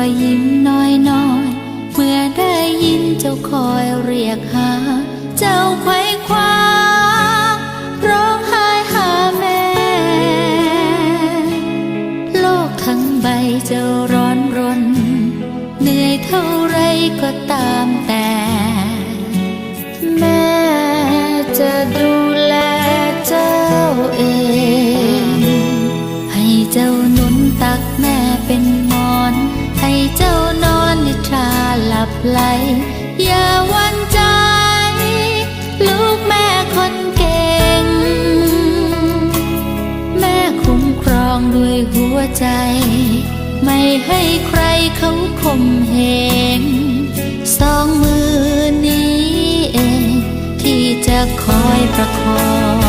อยยิ้มน้อยน้อยเมื่อได้ยินเจ้าคอยเรียกหา เจ้าไขว้คว้าร้องไห้หาแม่ โลกทั้งใบจะร้อนรน เหนื่อยเท่าไรก็ตาม ไหล อย่าวันใจ ลูกแม่คนเก่ง แม่คุ้มครองด้วยหัวใจ ไม่ให้ใครเขาข่มเหงสองมือนี้เอง ที่จะคอยประคอง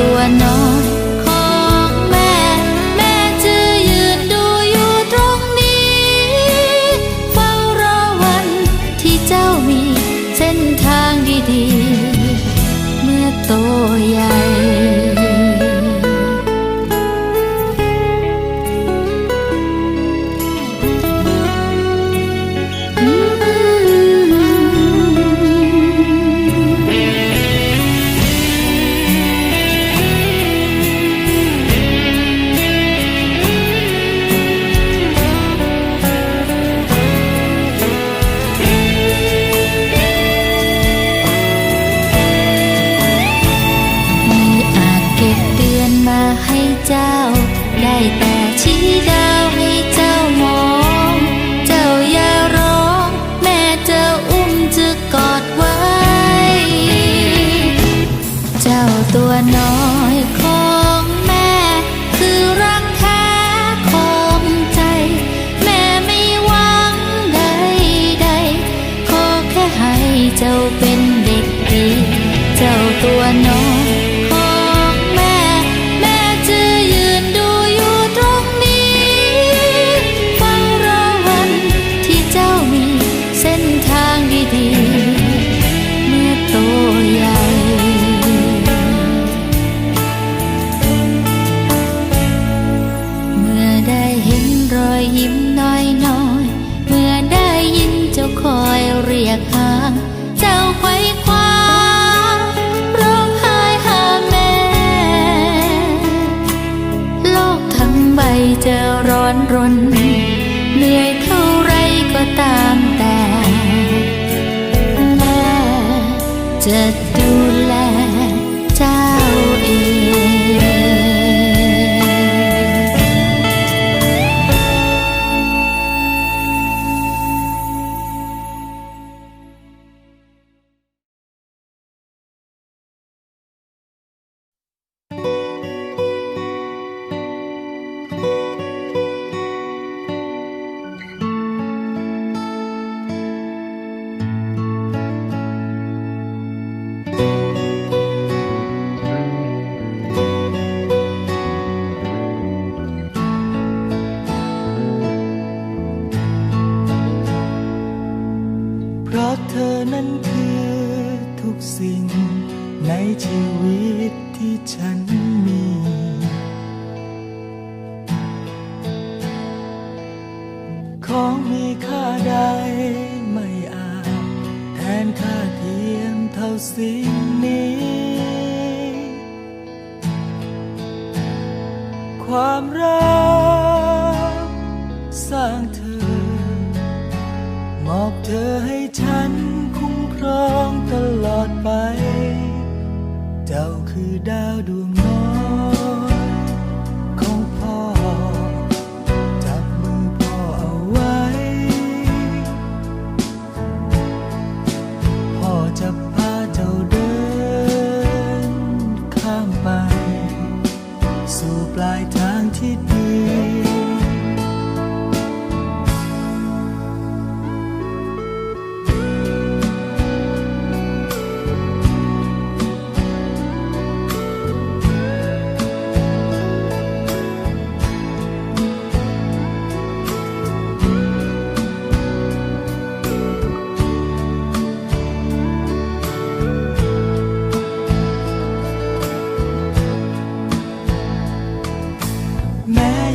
ตัวน้อง รน เหนื่อยเท่าไรก็ตามแต่แม้จะ ทุกสิ่งในชีวิตที่ฉันมี ของมีค่าใดไม่อาจแทนค่าเทียมเท่าสิ่งนี้ ความรักสร้างเธอ มอบเธอให้ฉัน ดาวด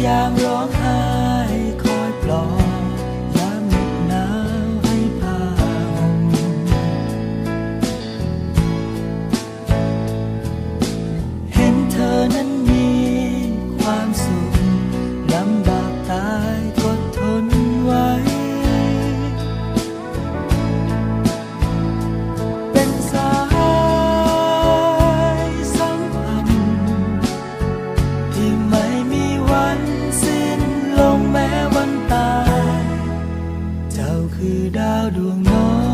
yang roh đã đường nói.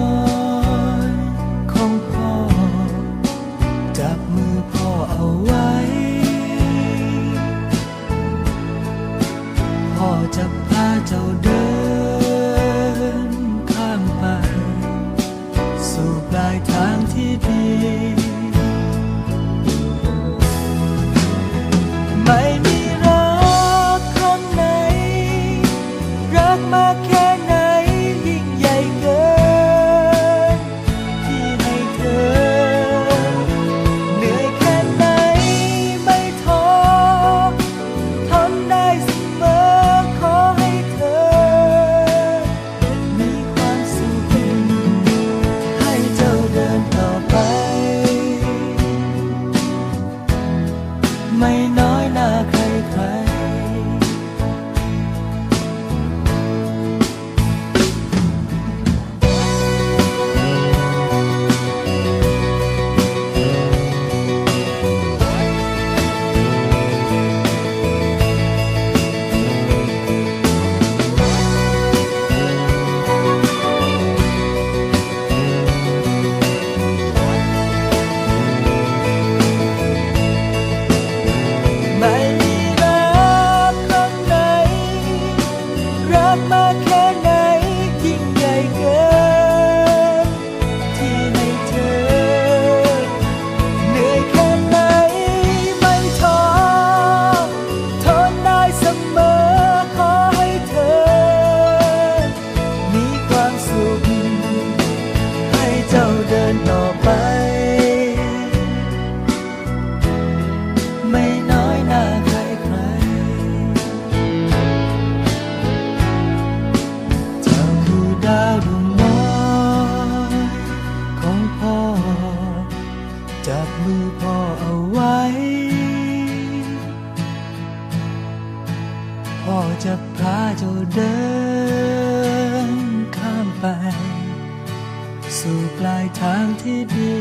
สู่ปลายทางที่ดี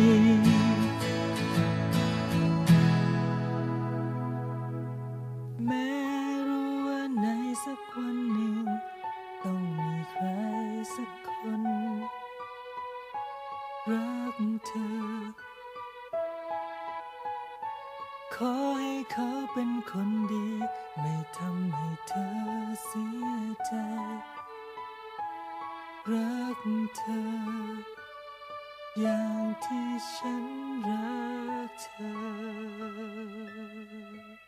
แม้รู้ว่าในสักวันหนึ่ง ต้องมีใครสักคน รักเธอ ขอให้เขาเป็นคนดี ไม่ทำให้เธอเสียใจ รักเธอ อย่างที่ฉันรักเธอ